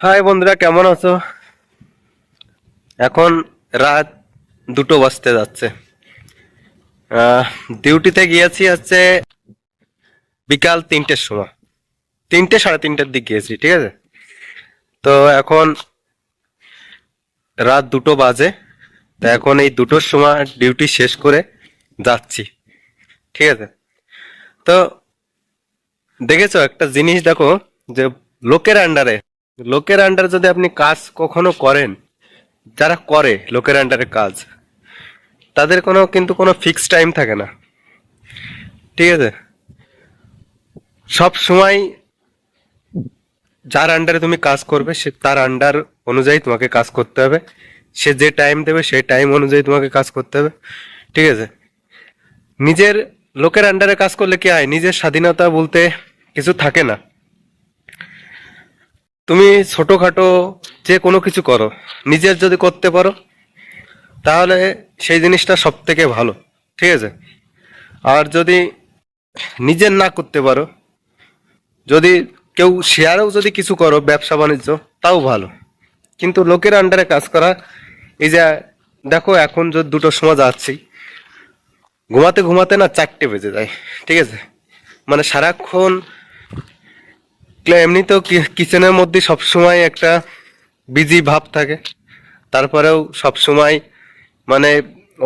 High বন্ধুরা, কেমন আছো? এখন রাত দুটো বাজতে যাচ্ছে। ডিউটিতে গিয়েছি হচ্ছে বিকাল তিনটের সময়। তিনটে, সাড়ে তিনটের দিক গিয়েছি, ঠিক আছে? তো এখন রাত দুটো বাজে। তো এখন এই দুটোর সময় ডিউটি শেষ করে যাচ্ছি, ঠিক আছে? তো দেখেছ একটা জিনিস দেখো, যে লোকের আন্ডারে লোকের আন্ডারে যদি আপনি কাজ কখনো করেন, যারা করে লোকের আন্ডারে কাজ, তাদের কোনো, কিন্তু কোনো ফিক্স টাইম থাকে না। ঠিক আছে? সব সময় যার আন্ডারে তুমি কাজ করবে, সে তার আন্ডার অনুযায়ী তোমাকে কাজ করতে হবে। সে যে টাইম দেবে, সেই টাইম অনুযায়ী তোমাকে কাজ করতে হবে। ঠিক আছে? নিজের, লোকের আন্ডারে কাজ করলে কি হয়? নিজের স্বাধীনতা বলতে কিছু থাকে না। তুমি ছোটখাটো যে কোনো কিছু করো, নিজের যদি করতে পারো, তাহলে সেই জিনিসটা সব থেকে ভালো, ঠিক আছে? আর যদি নিজের না করতে পারো, যদি কেউ শেয়ারেও যদি কিছু করো, ব্যবসা বাণিজ্য, তাও ভালো। কিন্তু লোকের আন্ডারে কাজ করা, এই যে দেখো এখন যদি দুটো সময় যাচ্ছি ঘুমাতে ঘুমাতে না চারটে বেজে যায়, ঠিক আছে? মানে সারাক্ষণ এমনিতেও কিচেনের মধ্যে সবসময় একটা বিজি ভাব থাকে। তারপরেও সবসময় মানে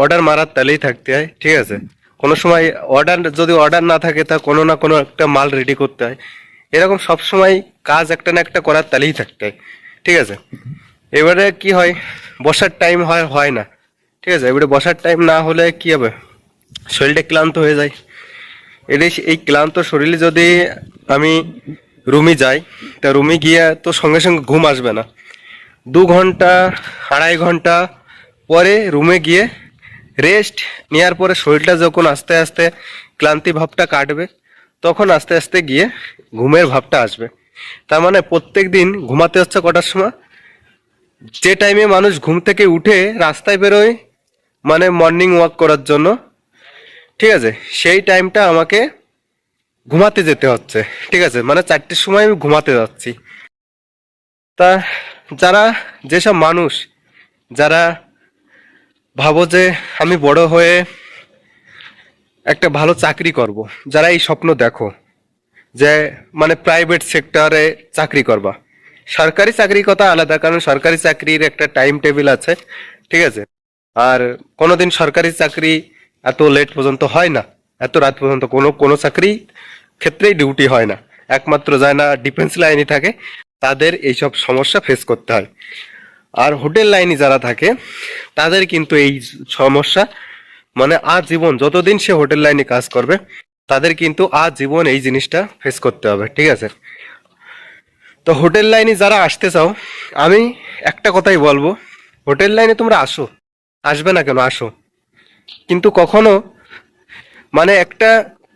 অর্ডার মারার তালেই থাকতে হয়, ঠিক আছে? কোনো সময় অর্ডার যদি অর্ডার না থাকে, তা কোনো না কোনো একটা মাল রেডি করতে হয়। এরকম সবসময় কাজ একটা না একটা করার তালেই থাকতে হয়, ঠিক আছে? এবারে কি হয়, বসার টাইম হয় হয় না, ঠিক আছে? এবারে বসার টাইম না হলে কি হবে? শরীরটা ক্লান্ত হয়ে যায়। এটাই এই ক্লান্ত শরীরে যদি আমি রুমে যাই। তা রুমে গিয়ে তো সঙ্গে সঙ্গে ঘুম আসবে না। দু ঘণ্টা, আড়াই ঘণ্টা পরে রুমে গিয়ে রেস্ট নেওয়ার পরে শরীরটা যখন আস্তে আস্তে ক্লান্তি ভাবটা কাটবে, তখন আস্তে আস্তে গিয়ে ঘুমের ভাবটা আসবে। তার মানে প্রত্যেক দিন ঘুমাতে হচ্ছে কটার সময়? যে টাইমে মানুষ ঘুম থেকে উঠে রাস্তায় বেরোয় মানে মর্নিং ওয়াক করার জন্য, ঠিক আছে? সেই টাইমটা আমাকে ঘুমাতে যেতে হচ্ছে। ঠিক আছে মানে চারটের সময় আমি ঘুমাতে যাচ্ছি। তা যারা যেসব মানুষ, যারা ভাবো যে আমি বড় হয়ে একটা ভালো চাকরি করব, যারা এই স্বপ্ন দেখো যে মানে প্রাইভেট সেক্টরে চাকরি করবা। সরকারি চাকরির কথা আলাদা, কারণ সরকারি চাকরির একটা টাইম টেবিল আছে, ঠিক আছে? আর কোনোদিন সরকারি চাকরি এত লেট পর্যন্ত হয় না। এত রাত পর্যন্ত কোনো কোনো চাকরি ক্ষেত্রেই ডিউটি হয় না। একমাত্র যায় না ডিফেন্স লাইনে থাকে, তাদের এইসব সমস্যা ফেস করতে হয়। আর হোটেল লাইনে যারা থাকে, তাদের কিন্তু এই সমস্যা মানে আর জীবন যতদিন সে হোটেল লাইনে কাজ করবে, তাদের কিন্তু আর জীবন এই জিনিসটা ফেস করতে হবে, ঠিক আছে? তো হোটেল লাইনে যারা আসতে চাও, আমি একটা কথাই বলব হোটেল লাইনে তোমরা আসো। আসবে না কেন? আসো। কিন্তু কখনো মানে একটা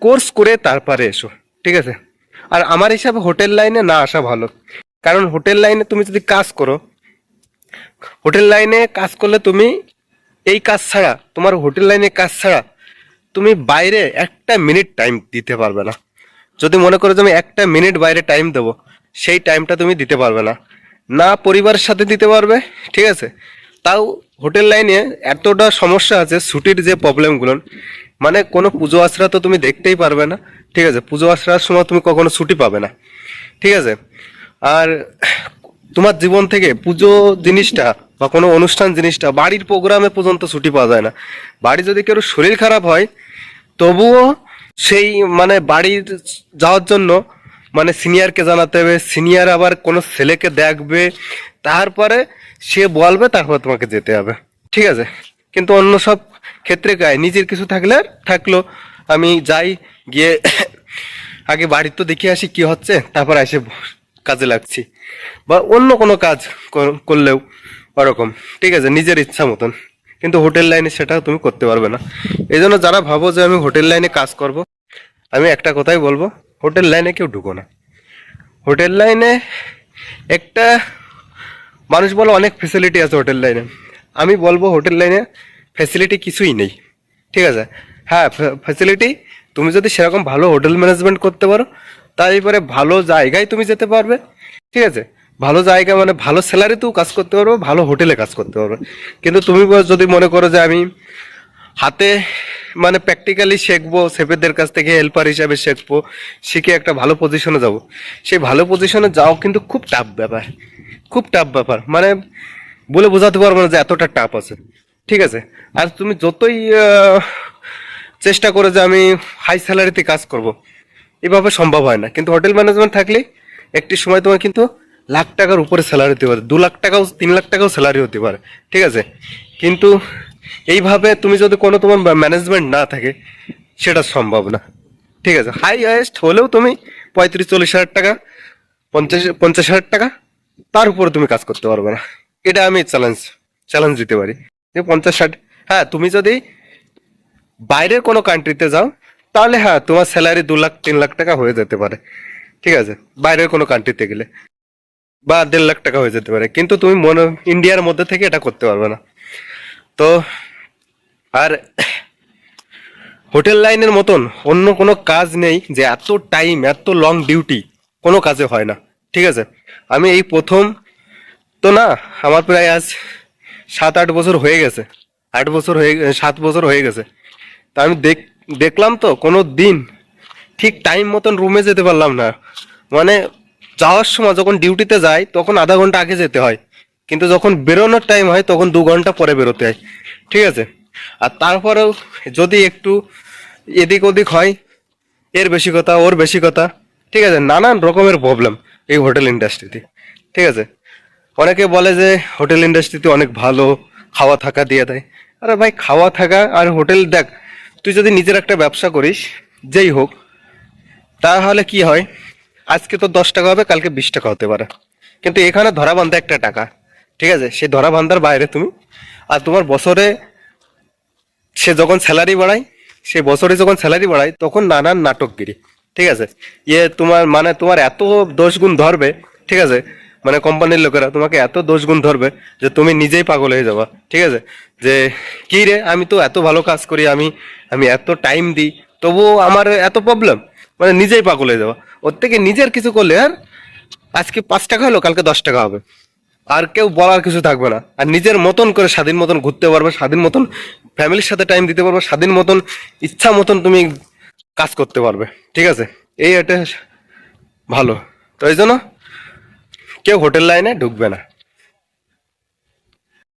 কোর্স করে তারপরে এসো, ঠিক আছে? আর আমার হিসাবে হোটেল লাইনে না আসা ভালো। কারণ হোটেল লাইনে তুমি যদি কাজ করো, হোটেল লাইনে কাজ করলে তুমি এই কাজ ছাড়া, তোমার হোটেল লাইনে কাজ ছাড়া তুমি বাইরে একটা মিনিট টাইম দিতে পারবে না। যদি মনে করো আমি একটা মিনিট বাইরে টাইম দেবো, সেই টাইমটা তুমি দিতে পারবে না। না পরিবারের সাথে দিতে পারবে, ঠিক আছে? তাও হোটেল লাইনে এতটা সমস্যা আছে, ছুটির যে প্রবলেমগুলো মানে কোনো পুজো আশ্রা তো তুমি দেখতেই পারবে না। ঠিক আছে, পুজো আশ্রার সময় তুমি কখনো ছুটি পাবে না। ঠিক আছে, আর তোমার জীবন থেকে পুজো জিনিসটা বা কোনো অনুষ্ঠান জিনিসটা বাড়ির প্রোগ্রামে পর্যন্ত ছুটি পাওয়া যায় না। বাড়ি যদি কেউ শরীর খারাপ হয়, তবুও সেই মানে বাড়ির যাওয়ার জন্য মানে সিনিয়রকে জানাতে হবে, সিনিয়র আবার কোনো ছেলেকে দেখবে, তারপরে সে বলবে, তারপর তোমাকে যেতে হবে। ঠিক আছে, কিন্তু অন্য সব ক্ষেত্রে গায়ে নিজের কিছু থাকলে থাকল। আমি যাই, গিয়ে আগে বাড়ির তো দেখে আসি কি হচ্ছে, তারপর এসে কাজে লাগছি। বা অন্য কোনো কাজ কর- করলেও ওরকম। ঠিক আছে, নিজের ইচ্ছা মতন। কিন্তু হোটেল লাইনে সেটা তুমি করতে পারবে না। এই জন্য যারা ভাবো যে আমি হোটেল লাইনে কাজ করব, আমি একটা কথাই বলব, হোটেল লাইনে কেউ ঢুকো না। হোটেল লাইনে একটা মানুষ বলে অনেক ফেসিলিটি আছে হোটেল লাইনে। আমি বলব হোটেল লাইনে ফেসিলিটি কিছুই নেই। ঠিক আছে? হ্যাঁ ফ্যাসিলিটি তুমি যদি সেরকম ভালো হোটেল ম্যানেজমেন্ট করতে পারো তারপরে ভালো জায়গায় তুমি যেতে পারবে। ঠিক আছে? ভালো জায়গা মানে ভালো স্যালারিতেও কাজ করতে পারব, ভালো হোটেলে কাজ করতে পারবে। কিন্তু তুমি যদি মনে করো যে আমি হাতে মানে প্র্যাকটিক্যালি শিখব সেফেদের কাছ থেকে হেল্পার হিসাবে শিখব, শিখে একটা ভালো পজিশনে যাব। সেই ভালো পজিশনে যাও কিন্তু খুব টাফ ব্যাপার। খুব টাফ ব্যাপার। মানে বলে বোঝাতে পারব না যে এতটা টাফ আছে। ঠিক আছে। আর তুমি যতই চেষ্টা করে যে আমি হাই স্যালারিতে কাজ করব। এভাবে সম্ভব হয় না। কিন্তু হোটেল ম্যানেজমেন্ট থাকলে একটি সময় তোমার কিন্তু লাখ টাকার উপরে স্যালারি হতে পারে। দু লাখ টাকাও, তিন লাখ টাকাও স্যালারি হতে পারে। ঠিক আছে? কিন্তু এইভাবে তুমি যদি কোনো তোমার ম্যানেজমেন্ট না থাকে, সেটা সম্ভব না। ঠিক আছে? হাই হাইয়েস্ট হলেও তুমি পঁয়ত্রিশ, চল্লিশ হাজার টাকা, পঞ্চাশ পঞ্চাশ হাজার টাকা, তার উপরে তুমি কাজ করতে পারবে না। এটা আমি চ্যালেঞ্জ চ্যালেঞ্জ দিতে পারি। পঞ্চাশ ষাট। হ্যাঁ তুমি যদি বাইরের কোনো কান্ট্রিতে যাও, তাহলে হ্যাঁ তোমার স্যালারি দু লাখ, তিন লাখ টাকা হয়ে যেতে পারে। ঠিক আছে? বাইরের কোনো কান্ট্রিতে গেলে। বা দেড় লাখ টাকা হয়ে যেতে পারে। কিন্তু তুমি মনে ইন্ডিয়ার মধ্যে থেকে এটা করতে পারবে না। তো, আর হোটেল লাইনের মতন অন্য কোনো কাজ নেই যে এত টাইম এত লং ডিউটি কোনো কাজে হয় না। ঠিক আছে? আমি এই প্রথম, তো না, আমার প্রায় আজ সাত, আট বছর হয়ে গেছে। আট বছর হয়ে, সাত বছর হয়ে গেছে। তা আমি দেখ, দেখলাম তো, কোনো দিন ঠিক টাইম মতন রুমে যেতে পারলাম না। মানে যাওয়ার সময় যখন ডিউটিতে যাই, তখন আধা ঘণ্টা আগে যেতে হয়। কিন্তু যখন বেরোনোর টাইম হয়, তখন দু ঘণ্টা পরে বেরোতে হয়। ঠিক আছে? আর তারপরেও যদি একটু এদিক ওদিক হয়, এর বেশি কথা, ওর বেশি কথা, ঠিক আছে? নানান রকমের প্রবলেম এই হোটেল ইন্ডাস্ট্রিতে ঠিক আছে? অনেকে বলে যে হোটেল ইন্ডাস্ট্রিতে অনেক ভালো খাওয়া থাকা দিয়ে দেয়। আরে ভাই, খাওয়া থাকা আর হোটেল দেখ, তুই যদি নিজের একটা ব্যবসা করিস, যেই হোক, তাহলে কি হয়? আজকে তো দশ টাকা হবে, কালকে বিশ টাকা হতে পারে। কিন্তু এখানে ধরা বান্ধা একটা টাকা, ঠিক আছে? সেই ধরা বান্ধার বাইরে তুমি, আর তোমার বছরে সে যখন স্যালারি বাড়ায়, সেই বছরে যখন স্যালারি বাড়ায়, তখন নানান নাটকগিরি, ঠিক আছে? ইয়ে তোমার মানে তোমার এত দোষ গুণ ধরবে, ঠিক আছে? মানে কোম্পানির লোকেরা তোমাকে এত দোষ গুণ ধরবে যে তুমি নিজেই পাগল হয়ে যাবা, ঠিক আছে? যে, কি রে, আমি তো এত ভালো কাজ করি, আমি আমি এত টাইম দিই, তবুও আমার এত প্রবলেম মানে নিজেই পাগল হয়ে যাওয়া ওর থেকে নিজের কিছু করলে আর আজকে পাঁচ টাকা হলো, কালকে দশ টাকা হবে। আর কেউ বলার কিছু থাকবে না। আর নিজের মতন করে স্বাধীন মতন ঘুরতে পারবে, স্বাধীন মতন ফ্যামিলির সাথে টাইম দিতে পারবে, স্বাধীন মতন ইচ্ছা মতন তুমি কাজ করতে পারবে, ঠিক আছে? এই এটা ভালো। তো এই জন্য কেউ হোটেল লাইনে ঢুকবে না।